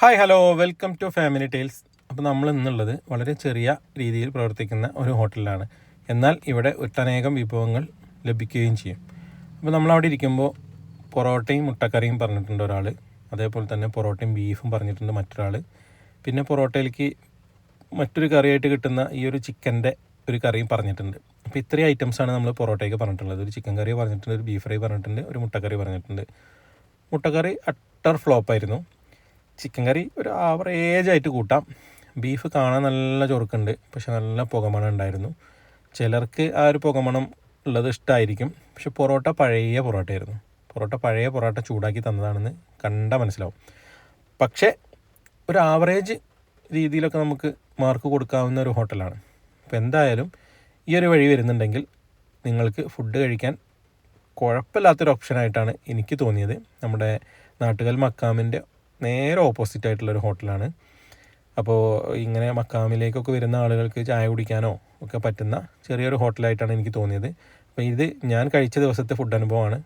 Hi hello. Welcome to family tales അപ്പോൾ നമ്മൾ ഇന്നുള്ളത് വളരെ ചെറിയ രീതിയിൽ പ്രവർത്തിക്കുന്ന ഒരു ഹോട്ടലിലാണ്. എന്നാൽ ഇവിടെ ഒട്ടനേകം വിഭവങ്ങൾ ലഭിക്കുകയും ചെയ്യും. അപ്പോൾ നമ്മളവിടെ ഇരിക്കുമ്പോൾ പൊറോട്ടയും മുട്ടക്കറിയും പറഞ്ഞിട്ടുണ്ട് ഒരാൾ അതേപോലെ തന്നെ പൊറോട്ടയും ബീഫും പറഞ്ഞിട്ടുണ്ട് മറ്റൊരാൾ പിന്നെ പൊറോട്ടയിലേക്ക് മറ്റൊരു കറിയായിട്ട് കിട്ടുന്ന ഈ ഒരു ചിക്കന്റെ ഒരു കറിയും പറഞ്ഞിട്ടുണ്ട്. അപ്പോൾ ഇത്രയും ഐറ്റംസാണ് നമ്മൾ പൊറോട്ടയ്ക്ക് പറഞ്ഞിട്ടുള്ളത്. ഒരു ചിക്കൻ കറി പറഞ്ഞിട്ടുണ്ട് ഒരു ബീഫ് ഫ്രൈ പറഞ്ഞിട്ടുണ്ട് ഒരു മുട്ടക്കറി പറഞ്ഞിട്ടുണ്ട്. മുട്ടക്കറി അട്ടർ ഫ്ലോപ്പായിരുന്നു. ചിക്കൻ കറി ഒരു ആവറേജ് ആയിട്ട് കൂട്ടാം. ബീഫ് കാണാൻ നല്ല ചൊറുക്കുണ്ട്. പക്ഷെ നല്ല പുകമണം ഉണ്ടായിരുന്നു. ചിലർക്ക് ആ ഒരു പുകമണം ഉള്ളത് ഇഷ്ടമായിരിക്കും പക്ഷെ പൊറോട്ട പഴയ പൊറോട്ടയായിരുന്നു. പൊറോട്ട പഴയ പൊറോട്ട ചൂടാക്കി തന്നതാണെന്ന് കണ്ടാൽ മനസ്സിലാവും. പക്ഷേ ഒരു ആവറേജ് രീതിയിലൊക്കെ നമുക്ക് മാർക്ക് കൊടുക്കാവുന്ന ഒരു ഹോട്ടലാണ്. അപ്പോൾ എന്തായാലും ഈ ഒരു വഴി വരുന്നുണ്ടെങ്കിൽ നിങ്ങൾക്ക് ഫുഡ് കഴിക്കാൻ കുഴപ്പമില്ലാത്തൊരു ഓപ്ഷനായിട്ടാണ് എനിക്ക് തോന്നിയത്. നമ്മുടെ നാട്ടുകൽ മക്കാമിന്റെ നേരെ ഓപ്പോസിറ്റ് ആയിട്ടുള്ളൊരു ഹോട്ടലാണ് അപ്പോൾ ഇങ്ങനെ മക്കാമിലേക്കൊക്കെ വരുന്ന ആളുകൾക്ക് ചായ കുടിക്കാനോ ഒക്കെ പറ്റുന്ന ചെറിയൊരു ഹോട്ടലായിട്ടാണ് എനിക്ക് തോന്നിയത്. അപ്പോൾ ഇത് ഞാൻ കഴിച്ച ദിവസത്തെ ഫുഡ് അനുഭവമാണ്.